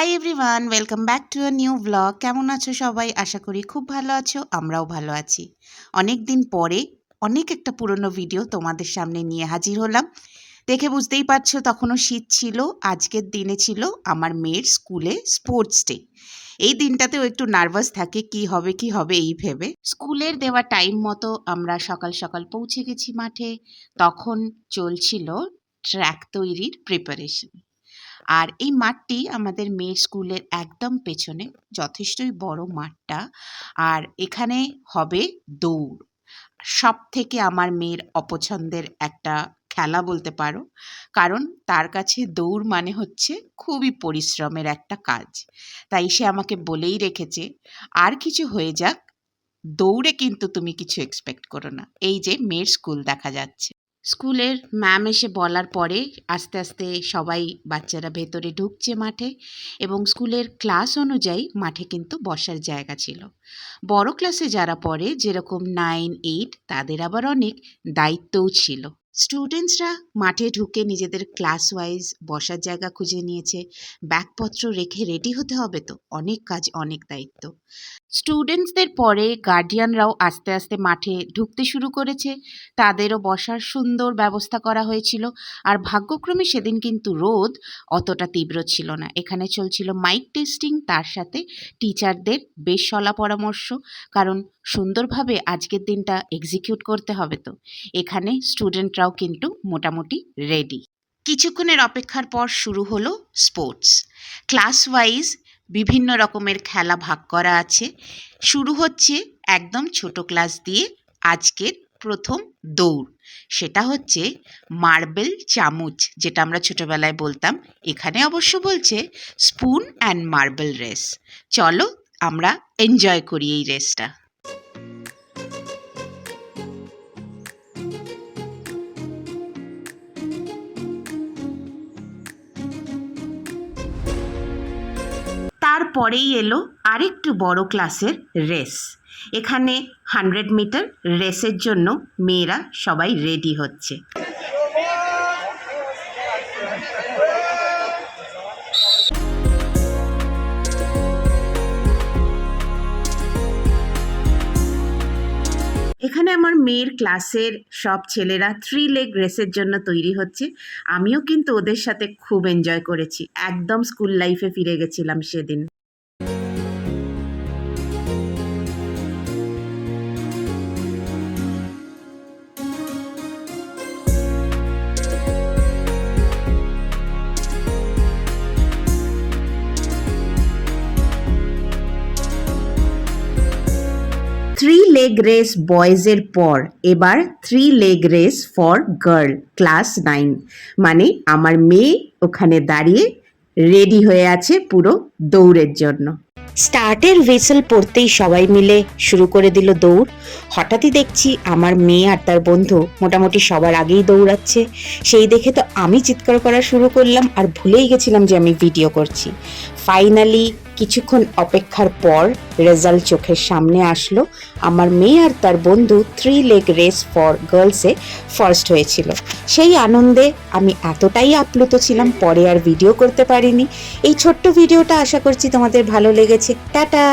Hi everyone welcome back to a new blog কেমন আছো সবাই? আশা করি খুব ভালো আছো, আমরাও ভালো আছি। অনেক দিন পরে অনেক একটা পুরনো ভিডিও তোমাদের সামনে নিয়ে হাজির হলাম। দেখে বুঝতেই পারছ তখনও শীত ছিল, আজকের দিনে ছিল আমার মেয়ের স্কুলে স্পোর্টস ডে এই দিনটাতেও একটু নার্ভাস থাকে, কি হবে কি হবে এই ভেবে। স্কুলের দেওয়া টাইম মতো আমরা সকাল সকাল পৌঁছে গেছি মাঠে। তখন চলছিল ট্র্যাক তৈরির প্রিপারেশন আর এই মাঠটি আমাদের মেয়ের স্কুলের একদম পেছনে, যথেষ্টই বড় মাঠটা। আর এখানে হবে দৌড়। সব থেকে আমার মেয়ের অপছন্দের একটা খেলা বলতে পারো। কারণ তার কাছে দৌড় মানে হচ্ছে খুবই পরিশ্রমের একটা কাজ। তাই সে আমাকে বলেই রেখেছে, আর কিছু হয়ে যাক, দৌড়ে কিন্তু তুমি কিছু এক্সপেক্ট করো না। এই যে মেয়ের স্কুল দেখা যাচ্ছে। স্কুলের ম্যাম এসে বলার পরে আস্তে আস্তে সবাই বাচ্চারা ভেতরে ঢুকছে মাঠে এবং স্কুলের ক্লাস অনুযায়ী মাঠে কিন্তু বসার জায়গা ছিল। বড় ক্লাসে যারা পড়ে, যেরকম নাইন এইট তাদের আবার অনেক দায়িত্বও ছিল। স্টুডেন্টসরা মাঠে ঢুকে নিজেদের ক্লাস ওয়াইজ বসার জায়গা খুঁজে নিয়েছে। ব্যাগপত্র রেখে রেডি হতে হবে তো। অনেক কাজ, অনেক দায়িত্ব। স্টুডেন্টসদের পরে গার্ডিয়ানরাও আস্তে আস্তে মাঠে ঢুকতে শুরু করেছে। তাদেরও বসার সুন্দর ব্যবস্থা করা হয়েছিল। আর ভাগ্যক্রমে সেদিন কিন্তু রোদ অতটা তীব্র ছিল না। এখানে চলছিল মাইক টেস্টিং তার সাথে টিচারদের বেশ সলা পরামর্শ। কারণ সুন্দরভাবে আজকের দিনটা এক্সিকিউট করতে হবে তো। এখানে স্টুডেন্টরাও কিন্তু মোটামুটি রেডি কিছুক্ষণের অপেক্ষার পর শুরু হলো স্পোর্টস ক্লাস ওয়াইজ বিভিন্ন রকমের খেলা ভাগ করা আছে। শুরু হচ্ছে একদম ছোট ক্লাস দিয়ে আজকের প্রথম দৌড়। সেটা হচ্ছে মার্বেল চামচ, যেটা আমরা ছোটবেলায় বলতাম। এখানে অবশ্য বলছে স্পুন অ্যান্ড মার্বেল রেস চলো আমরা এনজয় করি এই রেসটা তারপরেই এলো আরেকটু বড় ক্লাসের রেস। এখানে হান্ড্রেড মিটার রেসের জন্য মেয়েরা সবাই রেডি হচ্ছে। এখানে আমার মেয়ের ক্লাসের সব ছেলেরা থ্রি লেগ রেসের জন্য তৈরি হচ্ছে। আমিও কিন্তু ওদের সাথে খুব এনজয় করেছি। একদম স্কুল লাইফে ফিরে গেছিলাম সেদিন। থ্রি লেগ রেস বয়েজের পর, এবার three leg race for girl class nine মানে আমার মেয়ে ওখানে দাঁড়িয়ে রেডি হয়ে আছে পুরো দৌড়ের জন্য। স্টার্টের ভেসেল পড়তেই সবাই মিলে শুরু করে দিল দৌড়। হঠাৎই দেখছি আমার মেয়ে আর তার বন্ধু মোটামুটি সবার আগেই দৌড়াচ্ছে। সেই দেখে তো আমি চিৎকার করা শুরু করলাম আর ভুলেই গেছিলাম যে আমি ভিডিও করছি। ফাইনালি কিছুক্ষণ অপেক্ষার পর রেজাল্ট চোখের সামনে আসলো। আমার মেয়ে আর তার বন্ধু থ্রি লেগ রেস ফর গার্লসে ফার্স্ট হয়েছিল। সেই আনন্দে আমি এতটাই আপ্লুত ছিলাম, পরে আর ভিডিও করতে পারিনি। এই ছোট্ট ভিডিওটা আশা করছি তোমাদের ভালো লেগেছে। টাটা!